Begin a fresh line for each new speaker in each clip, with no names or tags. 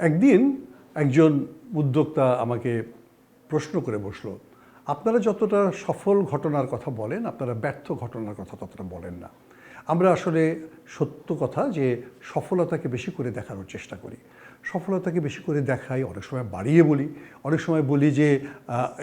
একদিন একজন উদ্যোক্তা আমাকে প্রশ্ন করে বসল, আপনারা যতটা সফল ঘটনার কথা বলেন, আপনারা ব্যর্থ ঘটনার কথা ততটা বলেন না। আমরা আসলে সত্য কথা যে সফলতাকে বেশি করে দেখানোর চেষ্টা করি। সফলতাকে বেশি করে দেখাই, অনেক সময় বাড়িয়ে বলি, অনেক সময় বলি যে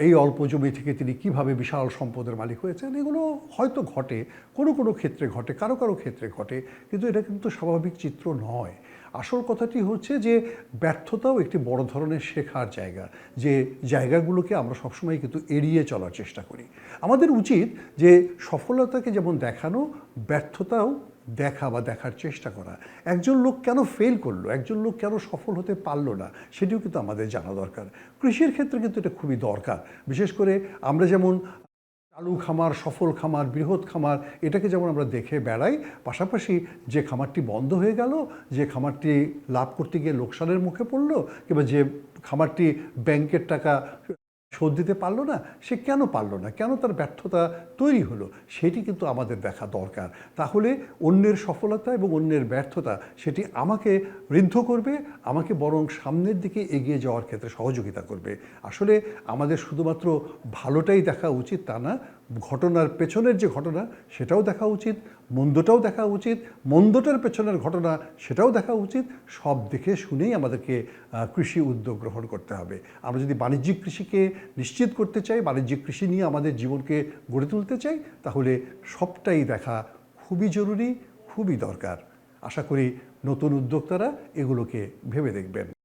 এই অল্প জমি থেকে তিনি কীভাবে বিশাল সম্পদের মালিক হয়েছেন, এগুলো হয়তো ঘটে, কোনো কোনো ক্ষেত্রে ঘটে, কারও কারও ক্ষেত্রে ঘটে, কিন্তু এটা কিন্তু স্বাভাবিক চিত্র নয়। আসল কথাটি হচ্ছে যে, ব্যর্থতাও একটি বড় ধরনের শেখার জায়গা, যে জায়গাগুলোকে আমরা সবসময় কিন্তু এড়িয়ে চলার চেষ্টা করি। আমাদের উচিত যে, সফলতাকে যেমন দেখানো, ব্যর্থতাও দেখা বা দেখার চেষ্টা করা। একজন লোক কেন ফেল করল? একজন লোক কেন সফল হতে পারল না? সেটিও কিন্তু আমাদের জানা দরকার। কৃষির ক্ষেত্রে কিন্তু এটা খুবই দরকার। বিশেষ করে আমরা যেমন আলু খামার, সফল খামার, বৃহৎ খামার, এটাকে যেমন আমরা দেখে বেড়াই, পাশাপাশি যে খামারটি বন্ধ হয়ে গেল, যে খামারটি লাভ করতে গিয়ে লোকসানের মুখে পড়ল, কিংবা যে খামারটি ব্যাংকের টাকা শোধ দিতে পারল না, সে কেন পারল না? কেন তার ব্যর্থতা তৈরি হলো? সেটি কিন্তু আমাদের দেখা দরকার। তাহলে অন্যের সফলতা এবং অন্যের ব্যর্থতা সেটি আমাকে ঋদ্ধ করবে, আমাকে বরং সামনের দিকে এগিয়ে যাওয়ার ক্ষেত্রে সহযোগিতা করবে। আসলে আমাদের শুধুমাত্র ভালোটাই দেখা উচিত তা না, ঘটনার পেছনের যে ঘটনা সেটাও দেখা উচিত, মন্দটাও দেখা উচিত, মন্দটার পেছনের ঘটনা সেটাও দেখা উচিত, সব দেখে শুনেই আমাদেরকে কৃষি উদ্যোগ গ্রহণ করতে হবে। আমরা যদি বাণিজ্যিক কৃষিকে নিশ্চিত করতে চাই, বাণিজ্যিক কৃষি নিয়ে আমাদের জীবনকে গড়ে তুলতে চাই, তাহলে সবটাই দেখা খুবই জরুরি, খুবই দরকার। আশা করি নতুন উদ্যোক্তারা এগুলোকে ভেবে দেখবেন।